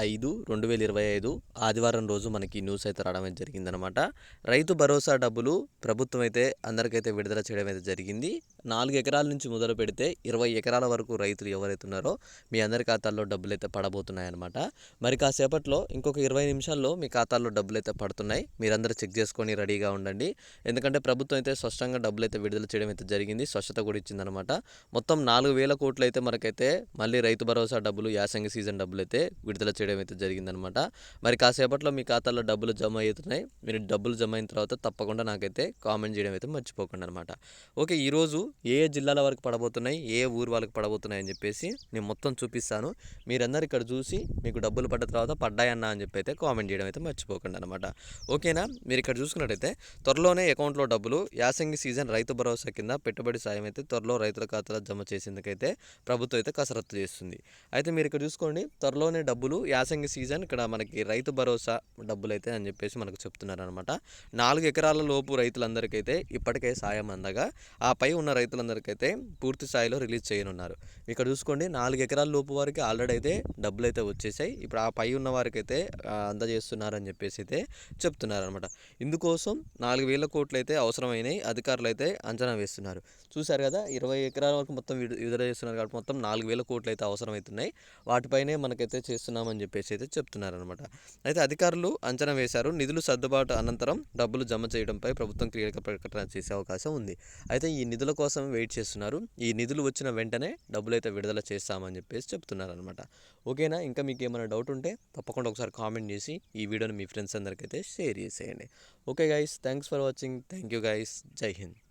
ఐదు రెండు వేల ఇరవై ఐదు ఆదివారం రోజు మనకి న్యూస్ అయితే రావడం అయితే జరిగిందనమాట రైతు భరోసా డబ్బులు ప్రభుత్వం అయితే అందరికైతే విడుదల చేయడం అయితే జరిగింది. నాలుగు ఎకరాల నుంచి మొదలు పెడితే ఇరవై ఎకరాల వరకు రైతులు ఎవరైతే ఉన్నారో మీ అందరి ఖాతాల్లో డబ్బులు అయితే పడబోతున్నాయి అనమాట మరి కాసేపట్లో ఇంకొక ఇరవై నిమిషాల్లో మీ ఖాతాల్లో డబ్బులు అయితే పడుతున్నాయి. మీరందరూ చెక్ చేసుకొని రెడీగా ఉండండి. ఎందుకంటే ప్రభుత్వం అయితే స్పష్టంగా డబ్బులు అయితే విడుదల చేయడం అయితే జరిగింది. స్వచ్ఛత కూడా ఇచ్చిందనమాట మొత్తం నాలుగు వేల కోట్లు అయితే మనకైతే మళ్ళీ రైతు భరోసా డబ్బులు యాసంగి సీజన్ డబ్బులు అయితే విడుదల చేయడం అయితే జరిగిందనమాట. మరి కాసేపట్లో మీ ఖాతాలో డబ్బులు జమ అవుతున్నాయి. మీరు డబ్బులు జమ అయిన తర్వాత తప్పకుండా నాకైతే కామెంట్ చేయడం అయితే మర్చిపోకండి అనమాట ఓకే ఈరోజు ఏ ఏ జిల్లాల వరకు పడబోతున్నాయి ఏ ఊరు వాళ్ళకి పడబోతున్నాయి అని చెప్పేసి నేను మొత్తం చూపిస్తాను. మీరందరూ ఇక్కడ చూసి మీకు డబ్బులు పడ్డ తర్వాత పడ్డాయన్నా అని చెప్పి అయితే కామెంట్ చేయడం అయితే మర్చిపోకండి అనమాట ఓకేనా? మీరు ఇక్కడ చూసుకున్నట్టయితే త్వరలోనే అకౌంట్లో డబ్బులు యాసంగి సీజన్ రైతు భరోసా కింద పెట్టుబడి సాయం అయితే త్వరలో రైతుల ఖాతాలో జమ చేసేందుకైతే ప్రభుత్వం అయితే కసరత్తు చేస్తుంది. అయితే మీరు ఇక్కడ చూసుకోండి త్వరలోనే డబ్బులు యాసంగి సీజన్ ఇక్కడ మనకి రైతు భరోసా డబ్బులు అయితే అని చెప్పేసి మనకు చెప్తున్నారు అనమాట నాలుగు ఎకరాల లోపు రైతులందరికైతే ఇప్పటికే సాయం అందగా ఆ పై ఉన్న రైతులందరికైతే పూర్తి స్థాయిలో రిలీజ్ చేయనున్నారు. ఇక్కడ చూసుకోండి నాలుగు ఎకరాల లోపు వారికి ఆల్రెడీ అయితే డబ్బులు అయితే వచ్చేసాయి. ఇప్పుడు ఆ పై ఉన్న వారికైతే అందజేస్తున్నారని చెప్పేసి అయితే చెప్తున్నారు అనమాట ఇందుకోసం నాలుగు వేల కోట్లు అయితే అవసరమైనవి అధికారులు అయితే అంచనా వేస్తున్నారు. చూశారు కదా ఇరవై ఎకరాల వరకు మొత్తం విడుదల చేస్తున్నారు కాబట్టి మొత్తం నాలుగు వేల కోట్లు అయితే అవసరమవుతున్నాయి వాటిపైనే మనకైతే చేస్తున్నామని అని చెప్పేసి అయితే చెప్తున్నారనమాట అయితే అధికారులు అంచనా వేశారు నిధులు సర్దుబాటు అనంతరం డబ్బులు జమ చేయడంపై ప్రభుత్వం కీలక ప్రకటన చేసే అవకాశం ఉంది. అయితే ఈ నిధుల కోసం వెయిట్ చేస్తున్నారు. ఈ నిధులు వచ్చిన వెంటనే డబ్బులు అయితే విడుదల చేస్తామని చెప్పేసి చెప్తున్నారనమాట ఓకేనా? ఇంకా మీకు ఏమైనా డౌట్ ఉంటే తప్పకుండా ఒకసారి కామెంట్ చేసి ఈ వీడియోని మీ ఫ్రెండ్స్ అందరికైతే షేర్ చేసేయండి. Okay guys thanks for watching thank you guys జై హింద్